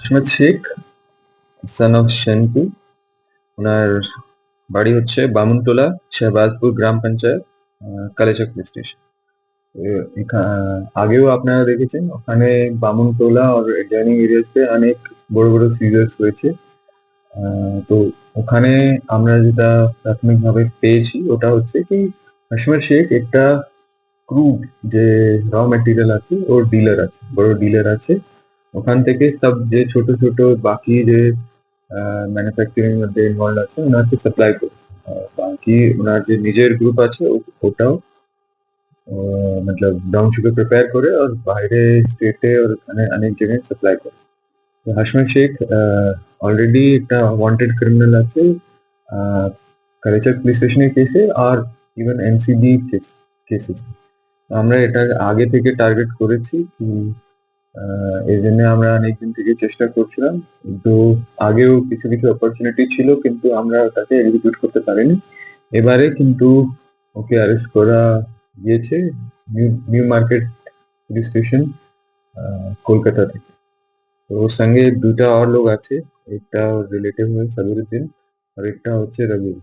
Ahmed Sheikh son of Sentu ওনার বাড়ি হচ্ছে বামুনটোলা শাহবাজপুর গ্রাম পঞ্চায়েত কালেচক পুলিশ স্টেশন। আগেও আপনারা দেখেছেন, ওখানে বামুনটোলা আর অ্যাডজয়নিং এরিয়াসে অনেক বড় বড় সিজার্স হয়েছে তো ওখানে আমরা যেটা প্রাথমিকভাবে পেয়েছি, ওটা হচ্ছে কি হাসমের শেখ একটা ক্রুড যে র মেটেরিয়াল আছে, ওর ডিলার আছে, বড় ডিলার আছে। ওখান থেকে সব যে ছোট ছোট বাকি যে ম্যানুফ্যাকচারিং মধ্যে ইনভলভ আছে ওনাকে সাপ্লাই করে। আর বাকি ওনার যে নিজের গ্রুপ আছে ও- ওটাও আহ, মতলব ব্রাউন সুগার প্রিপেয়ার করে আর বাইরে স্টেটে আর ওখানে অনেক জায়গায় সাপ্লাই করে। তো হাসমিন শেখ অলরেডি একটা ওয়ান্টেড ক্রিমিনাল আছে কালেচার পুলিশ স্টেশনের কেসে আর ইভেন এনসিবি কেস কেসেস আমরা এটা আগে থেকে টার্গেট করেছি কি আহ, এই জন্য আমরা অনেকদিন থেকে চেষ্টা করছিলাম, কিন্তু আগেও কিছু কিছু অপরচুনিটি ছিল, কিন্তু আমরা তাকে এক্সিকিউট করতে পারিনি। এবারে কিন্তু ওকে অ্যারেস্ট করা গিয়েছে new market police station Kolkata থেকে। তো ওর সঙ্গে দুটা আর লোক আছে, একটা রিলেটিভ হয় সাবিরুদ্দিন, আর একটা হচ্ছে রবিউল।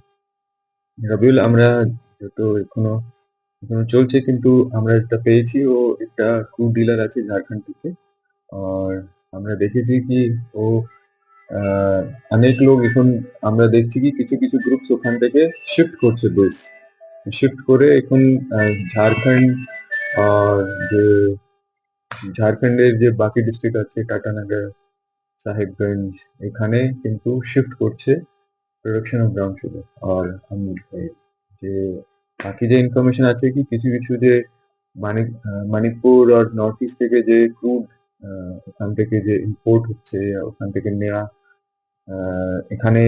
রবিউল, আমরা যত এখনও এখনও চলছে কিন্তু আমরা একটা পেয়েছি, ও একটা ক্রু ডিলার আছে ঝাড়খণ্ড থেকে। আর আমরা দেখেছি কি ও অনেক লোক এখন আমরা দেখছি কি কিছু কিছু গ্রুপস ওখান থেকে শিফট করছে বেশ শিফট করে এখন ঝাড়খণ্ড আর যে ঝাড়খণ্ডের যে বাকি ডিস্ট্রিক্ট আছে, টাটানগর, সাহেবগঞ্জ, এখানে কিন্তু শিফট করছে প্রোডাকশন অফ ব্রাউন সুগার আর যে বাকি যে ইনফরমেশন আছে কি কিছু কিছু যে মানিক আহ, মণিপুর আর নর্থ ইস্ট থেকে যে ক্রুড ওখান থেকে যে ইম্পোর্ট হচ্ছে ওখান থেকে নেওয়া এখানে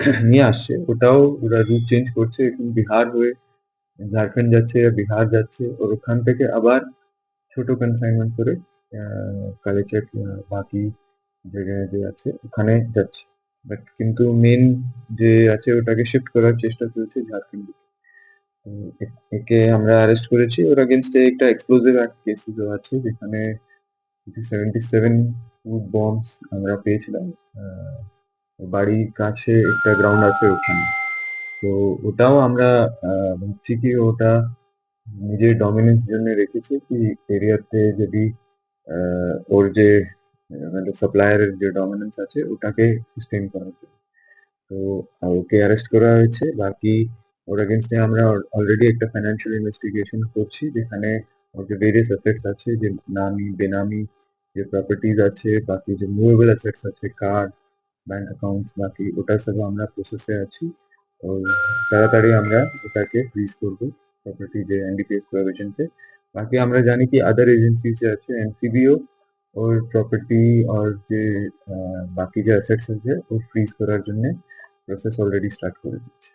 নিয়ে আসছে। ওটাও ওরা রুট চেঞ্জ করছে বিহার হয়ে। ঝাড়খণ্ড যাচ্ছে বিহার যাচ্ছে। ওর ওখান থেকে আবার ছোট কনসাইনমেন্ট করে কালেচার বাকি জায়গায় যে আছে ওখানে যাচ্ছে। বাট কিন্তু মেন যে আছে ওটাকে শিফট করার চেষ্টা চলছে ঝাড়খণ্ড। একে আমরা অ্যারেস্ট করেছি। ওর আগেনস্টে একটা এক্সপ্লোজিভ অ্যাক্ট কেসেস আছে, যেখানে সেভেন্টি সেভেন ফুড বম্বস আমরা পেয়েছিলাম। বাড়ির কাছে একটা গ্রাউন্ড আছে ওখানে। তো ওটাও আমরা ভাবছি কি ওটা নিজের ডমিনেন্স জন্য রেখেছে কি এরিয়াতে যদি ওর যে মানে সাপ্লায়ারের যে ডমিনেন্স আছে, ওটাকে সাস্টেন করার জন্য। তো ওকে অ্যারেস্ট করা হয়েছে। বাকি ওর এগেনস্টে আমরা অলরেডি একটা ফাইন্যান্সিয়াল ইনভেস্টিগেশন করছি যেখানে ওর যে ভেরিয়াস অ্যাসেটস আছে যে নামি বেনামি যে প্রপার্টিজ আছে বাকি যে মুভেবল অ্যাসেটস আছে কার ব্যাংক অ্যাকাউন্টস বাকি ওটা সব আমরা প্রসেসে আছি তো তাড়াতাড়ি আমরা ওটাকে ফ্রিজ করব প্রপার্টি যে এনডিপিএস প্রভিশনসে বাকি আমরা জানি কি আদার এজেন্সিজ আছে এনসিবিও ওর প্রপার্টি আর যে আহ, বাকি যে অ্যাসেটস আছে ও ফ্রিজ করার জন্য প্রসেস অলরেডি স্টার্ট করে দিচ্ছে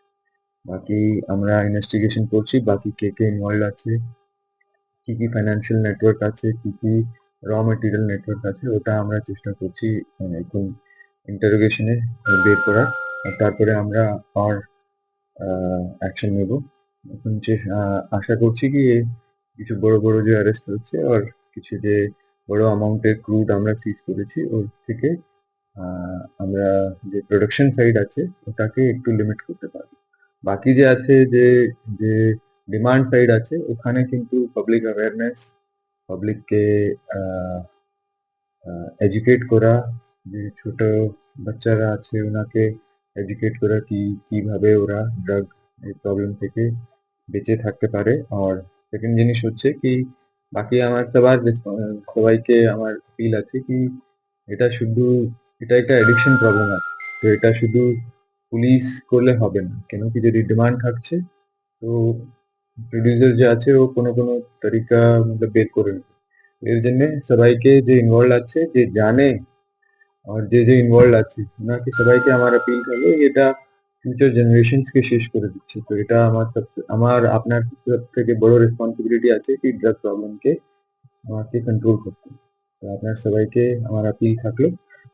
বাকি আমরা ইনভেস্টিগেশন করছি বাকি কে কে ইনভলভ আছে কি কি ফাইন্যান্সিয়াল নেটওয়ার্ক আছে কি কি র মেটেরিয়াল নেটওয়ার্ক আছে ওটা আমরা চেষ্টা করছি মানে এখন ইন্টারোগেশনে বের করার তারপরে আমরা আর অ্যাকশন নেব। এখন আহ, আশা করছি কি কিছু বড় বড় যে অ্যারেস্ট হচ্ছে আর কিছু যে বড় অ্যামাউন্টের ক্রুড আমরা সিজ করেছি ওর থেকে আমরা যে প্রোডাকশন সাইড আছে ওটাকে একটু লিমিট করতে বাকি যে আছে, যে যে ডিমান্ড সাইড আছে, ওখানে কিন্তু পাবলিক অ্যাওয়ারনেস পাবলিককে এডুকেট করা, যে ছোট বাচ্চারা আছে ওনাকে এডুকেট করা কি, কীভাবে ওরা ড্রাগ এই প্রবলেম থেকে বেঁচে থাকতে পারে। আর সেকেন্ড জিনিস হচ্ছে কি, বাকি আমার সবার, সবাইকে আমার ফিল আছে কি, এটা শুধু, এটা একটা এডিকশন প্রবলেম আছে। তো এটা শুধু পুলিশ করলে হবে না। কেন কি যদি ডিমান্ড থাকছে, তো প্রডিউসার যে আছে, ও কোনো কোনো তরিকা মতলব বের করে নেবে। এর জন্য সবাইকে যে ইনভলভ আছে, যে জানে, আর যে যে ইনভলভ আছে, ওনাকে সবাইকে আমার আপিল করল এটা ফিউচার জেনারেশনস কে শেষ করে দিচ্ছে। তো এটা আমার সবচেয়ে আমার, আপনার সব থেকে বড় রেসপন্সিবিলিটি আছে কি ড্রাগ প্রবলেমকে আমাকে কন্ট্রোল করতে। তো আপনার সবাইকে আমার আপিল থাকল।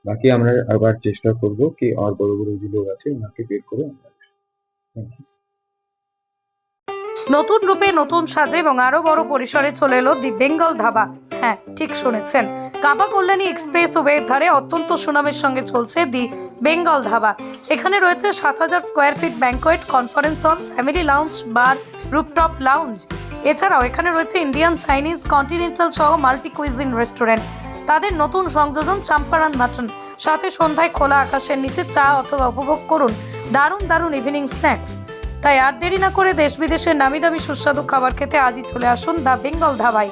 বাকি আমরা আবার চেষ্টা করব কি আর বড় বড় যে লোক আছে, ওনাকে বের করে নতুন রূপে নতুন সাজে এবং আরও বড় পরিসরে চলে এলো দি বেঙ্গল ধাবা। হ্যাঁ ঠিক শুনেছেন। কাবা কল্যাণী এক্সপ্রেস ওয়ের ধারে অত্যন্ত সুনামের সঙ্গে চলছে দি বেঙ্গল ধাবা। এখানে রয়েছে সাত হাজার square feet banquet, conference hall, family lounge, bar, rooftop lounge. এছাড়াও এখানে রয়েছে ইন্ডিয়ান চাইনিজ কন্টিনেন্টাল সহ মাল্টি কুইজিন রেস্টুরেন্ট। তাদের নতুন সংযোজন চাম্পারান মাটন। সাথে সন্ধ্যায় খোলা আকাশের নিচে চা অথবা উপভোগ করুন দারুণ দারুণ ইভিনিং স্ন্যাক্স তাই আর দেরি না করে দেশ বিদেশের নামি দামি সুস্বাদু খাবার খেতে আজই চলে আসুন দ্য বেঙ্গল ধাবায়।